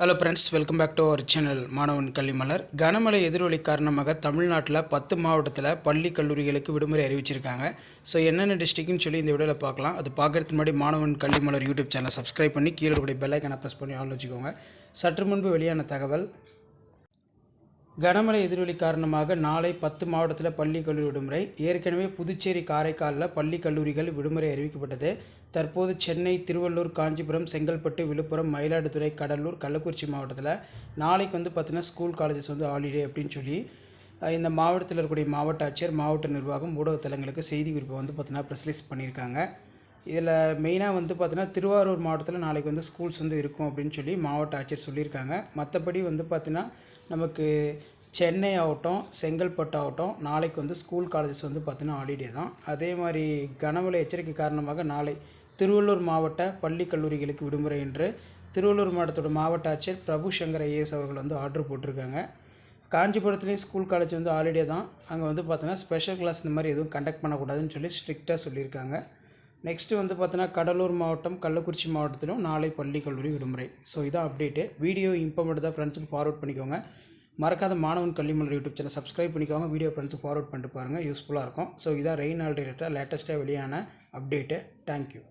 Hello friends welcome back to our channel Manavan Kalvimalar கனமழை எதிரொலி காரணமாக தமிழ்நாட்டில் பத்து மாவட்டத்தில் பள்ளி கல்லூரிகளுக்கு விடுமுறை அறிவிச்சிருக்காங்க. ஸோ என்னென்ன டிஸ்ட்ரிக்ட்னு சொல்லி இந்த வீடியோவில் பார்க்கலாம். அது பார்க்கறதுக்கு முன்னாடி மாணவன் கல்விமலர் யூடியூப் சேனலை சப்ஸ்கிரைப் பண்ணி கீழே கூடிய பெல்லைக்கனை ப்ரெஸ் பண்ணி ஆன் வச்சுக்கோங்க. சற்று முன்பு வெளியான தகவல் கனமழை எதிரொலி காரணமாக நாளை பத்து மாவட்டத்தில் பள்ளி கல்லூரி விடுமுறை. ஏற்கனவே புதுச்சேரி காரைக்காலில் பள்ளி கல்லூரிகள் விடுமுறை அறிவிக்கப்பட்டது. தற்போது சென்னை திருவள்ளூர் காஞ்சிபுரம் செங்கல்பட்டு விழுப்புரம் மயிலாடுதுறை கடலூர் கள்ளக்குறிச்சி மாவட்டத்தில் நாளைக்கு வந்து பார்த்திங்கன்னா ஸ்கூல் காலேஜஸ் வந்து ஹாலிடே அப்படின்னு சொல்லி இந்த மாவட்டத்தில் இருக்கக்கூடிய மாவட்ட ஆட்சியர் மாவட்ட நிர்வாகம் ஊடகத்தலங்களுக்கு செய்தி குறிப்பை வந்து பார்த்திங்கன்னா ப்ரெஸ்லீஸ் பண்ணியிருக்காங்க. இதில் மெயினாக வந்து பார்த்தீங்கன்னா திருவாரூர் மாவட்டத்தில் நாளைக்கு வந்து ஸ்கூல்ஸ் வந்து இருக்கும் அப்படின்னு சொல்லி மாவட்ட ஆட்சியர் சொல்லியிருக்காங்க. மற்றபடி வந்து பார்த்திங்கன்னா நமக்கு சென்னை ஆகட்டும் செங்கல்பட்டு ஆகட்டும் நாளைக்கு வந்து ஸ்கூல் காலேஜஸ் வந்து பார்த்திங்கன்னா ஹாலிடே தான். அதே மாதிரி கனமழை எச்சரிக்கை காரணமாக நாளை திருவள்ளூர் மாவட்ட பள்ளி கல்லூரிகளுக்கு விடுமுறை என்று திருவள்ளூர் மாவட்டத்தோட மாவட்ட ஆட்சியர் பிரபு சங்கர் ஐஏஎஸ் அவர்கள் வந்து ஆர்டர் போட்டிருக்காங்க. காஞ்சிபுரத்துலேயும் ஸ்கூல் காலேஜ் வந்து ஹாலிடே தான். அங்கே வந்து பார்த்தீங்கன்னா ஸ்பெஷல் கிளாஸ் இந்த மாதிரி எதுவும் கண்டக்ட் பண்ணக்கூடாதுன்னு சொல்லி ஸ்ட்ரிக்டாக சொல்லியிருக்காங்க. நெக்ஸ்ட்டு வந்து பார்த்தீங்கன்னா கடலூர் மாவட்டம் கள்ளக்குறிச்சி மாவட்டத்திலும் நாளை பள்ளி கல்லூரி விடுமுறை. ஸோ இதான் அப்டேட்டு வீடியோ இம்பார்மெண்ட் தான் ஃப்ரெண்ட்ஸுக்கு ஃபார்வர்ட் பண்ணிக்கோங்க. மறக்காத Manavan Kalvimalar YouTube channel subscribe பண்ணிக்கோங்க. வீடியோ ஃப்ரெண்ட்ஸுக்கு ஃபார்வர்ட் பண்ணிட்டு பாருங்கள் யூஸ்ஃபுல்லாக இருக்கும். ஸோ இதான் ரெயின் ஆல் ரிலேட்டாக லேட்டஸ்ட்டாக வெளியான அப்டேட்டு தேங்க்யூ